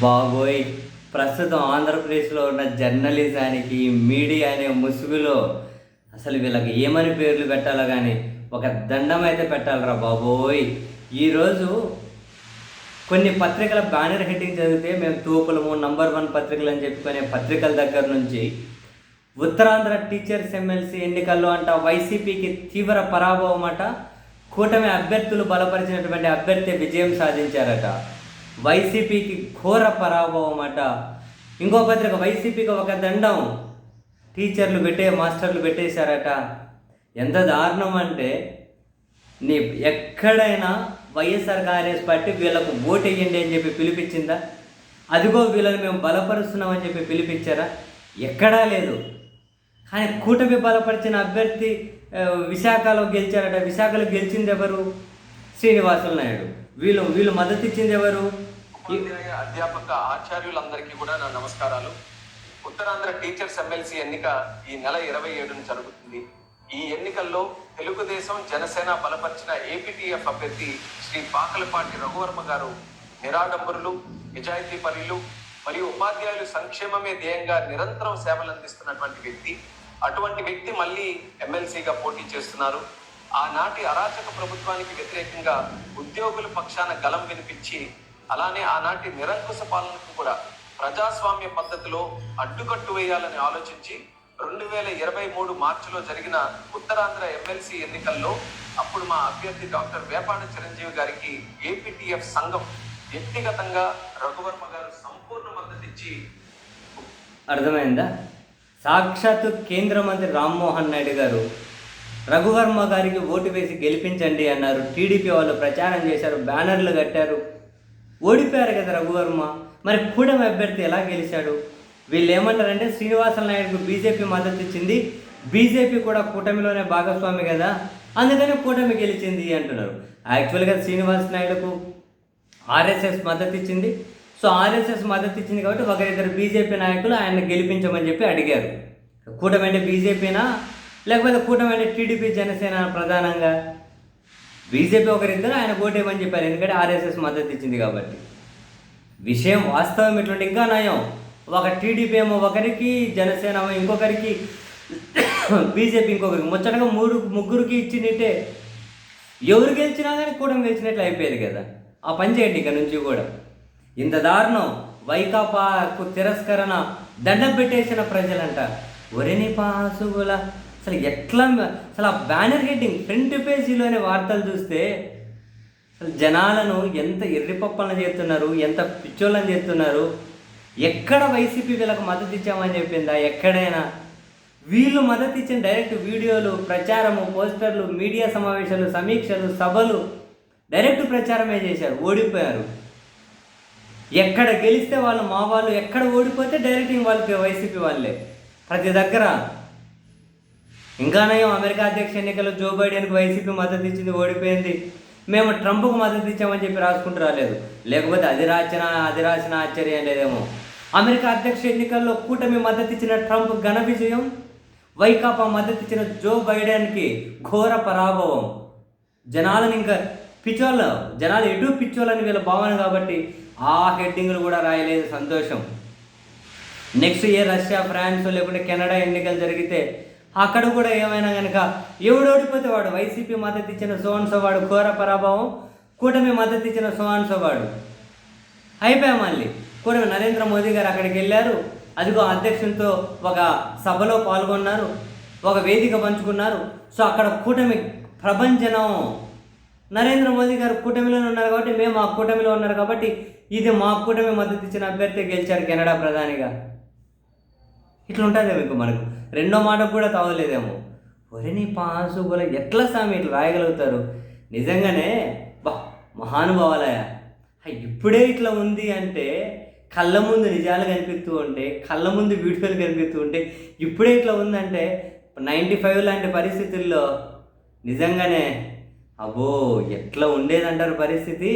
బాబోయ్. ప్రస్తుతం ఆంధ్రప్రదేశ్లో ఉన్న జర్నలిజానికి మీడియా అనే ముసుగులో అసలు వీళ్ళకి ఏమని పేర్లు పెట్టాలో కానీ ఒక దండం అయితే పెట్టాలరా బాబోయ్. ఈరోజు కొన్ని పత్రికల బ్యానర్ హెడ్డింగ్ చదివితే మేము తూపులము నంబర్ వన్ పత్రికలు అని చెప్పుకునే పత్రికల దగ్గర నుంచి ఉత్తరాంధ్ర టీచర్స్ ఎమ్మెల్సీ ఎన్నికల్లో అంట వైసీపీకి తీవ్ర పరాభవం అట. కూటమి అభ్యర్థులు బలపరిచినటువంటి అభ్యర్థి విజయం సాధించారట. వైసీపీకి ఘోర పరాభవం అట. ఇంకో పత్రిక వైసీపీకి ఒక దండం. టీచర్లు పెట్టే మాస్టర్లు పెట్టేశారట. ఎంత దారుణం అంటే నీ ఎక్కడైనా వైఎస్ఆర్ కాంగ్రెస్ పార్టీ వీళ్ళకు ఓటు వేయండి అని చెప్పి పిలిపించిందా? అదిగో వీళ్ళని మేము బలపరుస్తున్నామని చెప్పి పిలిపించారా? ఎక్కడా లేదు. కానీ కూటమి బలపరిచిన అభ్యర్థి విశాఖలో గెలిచారట. విశాఖలో గెలిచింది ఎవరు? శ్రీనివాసులు నాయుడు. వీళ్ళు వీళ్ళు మద్దతు ఇచ్చింది ఎవరు? అధ్యాపక ఆచార్యులందరికీ కూడా నా నమస్కారాలు. ఉత్తరాంధ్ర టీచర్స్ ఎమ్మెల్సీ ఎన్నిక ఈ నెల ఇరవై ఏడున జరుగుతుంది. ఈ ఎన్నికల్లో తెలుగుదేశం జనసేన బలపరిచిన ఏపీటీఎఫ్ అభ్యర్థి శ్రీ పాకలపాటి రఘువర్మ గారు నిరాడంబరులు నిజాయితీ పరులు మరియు ఉపాధ్యాయులు సంక్షేమమే ధ్యేయంగా నిరంతరం సేవలు అందిస్తున్నటువంటి వ్యక్తి. అటువంటి వ్యక్తి మళ్ళీ ఎమ్మెల్సీగా పోటీ చేస్తున్నారు. ఆనాటి అరాచక ప్రభుత్వానికి వ్యతిరేకంగా ఉద్యోగుల పక్షాన గలం వినిపించి అలానే ఆనాటి నిరంకుశ పాలనకు కూడా ప్రజాస్వామ్య పద్ధతిలో అడ్డుకట్టు వేయాలని ఆలోచించి రెండు వేల ఇరవై మూడు మార్చిలో జరిగిన ఉత్తరాంధ్ర ఎమ్మెల్సీ ఎన్నికల్లో అప్పుడు మా అభ్యర్థి డాక్టర్ వేపాడ చిరంజీవి గారికి ఏపీటీఎఫ్ సంఘం వ్యక్తిగతంగా రఘువర్మ గారు సంపూర్ణ మద్దతు ఇచ్చి అర్థమైందా? సాక్షాత్తు కేంద్ర మంత్రి రామ్మోహన్ నాయుడు గారు రఘువర్మ గారికి ఓటు వేసి గెలిపించండి అన్నారు. టీడీపీ వాళ్ళు ప్రచారం చేశారు బ్యానర్లు కట్టారు. ఓడిపోయారు కదా రఘువర్మ. మరి కూటమి అభ్యర్థి ఎలా గెలిచాడు? వీళ్ళు ఏమంటారంటే శ్రీనివాసన్ నాయుడుకు బీజేపీ మద్దతు ఇచ్చింది. బీజేపీ కూడా కూటమిలోనే భాగస్వామి కదా. అందుకని కూటమి గెలిచింది అంటున్నారు. యాక్చువల్గా శ్రీనివాస నాయుడుకు ఆర్ఎస్ఎస్ మద్దతు ఇచ్చింది. సో ఆర్ఎస్ఎస్ మద్దతు ఇచ్చింది కాబట్టి ఒకరిద్దరు బీజేపీ నాయకులు ఆయన గెలిపించమని చెప్పి అడిగారు. కూటమి అంటే బీజేపీనా? లేకపోతే కూటమి అంటే టీడీపీ జనసేన ప్రధానంగా? బీజేపీ ఒకరిద్దరు ఆయన ఓటేయమని చెప్పారు. ఎందుకంటే ఆర్ఎస్ఎస్ మద్దతు ఇచ్చింది కాబట్టి. విషయం వాస్తవం ఇటువంటి ఇంకా నయం. ఒక టీడీపీ ఏమో ఒకరికి జనసేన ఇంకొకరికి బీజేపీ ఇంకొకరికి. ముచ్చటగా మూడు ముగ్గురికి ఇచ్చినట్టే. ఎవరు గెలిచినా కానీ కూటమి గెలిచినట్లు అయిపోయేది కదా. ఆ పని చేయండి ఇక నుంచి కూడా. ఇంత దారుణం. వైకాపాకు తిరస్కరణ దండం పెట్టేసిన ప్రజలంట. ఒరిని పాసుగుల అసలు ఎట్లా అసలు ఆ బ్యానర్ హెడ్డింగ్ ఫ్రంట్ పేజీలోనే వార్తలు చూస్తే అసలు జనాలను ఎంత ఎర్రిపప్పలను చేస్తున్నారు ఎంత పిచ్చోళ్ళని చేస్తున్నారు ఎక్కడ వైసీపీ వీళ్ళకి మద్దతు ఇచ్చామని చెప్పిందా ఎక్కడైనా? వీళ్ళు మద్దతు ఇచ్చిన డైరెక్ట్ వీడియోలు ప్రచారము పోస్టర్లు మీడియా సమావేశాలు సమీక్షలు సభలు డైరెక్ట్ ప్రచారమే చేశారు ఓడిపోయారు. ఎక్కడ గెలిస్తే వాళ్ళు మా వాళ్ళు ఎక్కడ ఓడిపోతే డైరెక్ట్ వాళ్ళకి వైసీపీ వాళ్ళే. ప్రతి దగ్గర ఇంకా నయం అమెరికా అధ్యక్ష ఎన్నికల్లో జో బైడెన్కి వైసీపీ మద్దతు ఇచ్చింది ఓడిపోయింది. మేము ట్రంప్కు మద్దతు ఇచ్చామని చెప్పి రాసుకుంటూ రాలేదు. లేకపోతే అది రాసిన అది రాసిన ఆశ్చర్యం లేదేమో. అమెరికా అధ్యక్ష ఎన్నికల్లో కూటమి మద్దతు ఇచ్చిన ట్రంప్ ఘన విజయం వైకాపా మద్దతు ఇచ్చిన జో బైడెన్కి ఘోర పరాభవం. జనాలను ఇంకా పిచ్చోళ్ళు జనాలు ఎటు పిచ్చోళ్ళని వీళ్ళ భావన కాబట్టి ఆ హెడ్డింగ్లు కూడా రాయలేదు సంతోషం. నెక్స్ట్ ఏ రష్యా ఫ్రాన్స్ లేకుంటే కెనడా ఎన్నికలు జరిగితే అక్కడ కూడా ఏమైనా కనుక ఎవడు ఓడిపోతే వాడు వైసీపీ మద్దతు ఇచ్చిన సోన్సో వాడు ఘోర పరాభవం కూటమి మద్దతు ఇచ్చిన సోన్సో వాడు. అయిపోయా మళ్ళీ? కూటమి నరేంద్ర మోదీ గారు అక్కడికి వెళ్ళారు. అదిగో అధ్యక్షునితో ఒక సభలో పాల్గొన్నారు. ఒక వేదిక పంచుకున్నారు. సో అక్కడ కూటమి ప్రపంచనం నరేంద్ర మోదీ గారు కూటమిలోనే ఉన్నారు కాబట్టి మేము మా కూటమిలో ఉన్నారు కాబట్టి ఇది మా కూటమి మద్దతు ఇచ్చిన అభ్యర్థి గెలిచారు కెనడా ప్రధానిగా. ఇట్లా ఉంటుంది ఇంకా మనకు. రెండో మాటకు కూడా కావలేదేమో ఒరే నీ పాసు కూడా ఎట్లా స్వామి ఇట్లా రాయగలుగుతారు? నిజంగానే బా మహానుభావాలయ ఇప్పుడే ఇట్లా ఉంది అంటే కళ్ళ ముందు నిజాలు కనిపిస్తూ ఉంటే కళ్ళ ముందు బ్యూటిఫుల్ కనిపిస్తూ ఉంటే ఇప్పుడే ఇట్లా ఉందంటే నైంటీ ఫైవ్ లాంటి పరిస్థితుల్లో నిజంగానే అబ్బో ఎట్లా ఉండేదంటారు పరిస్థితి?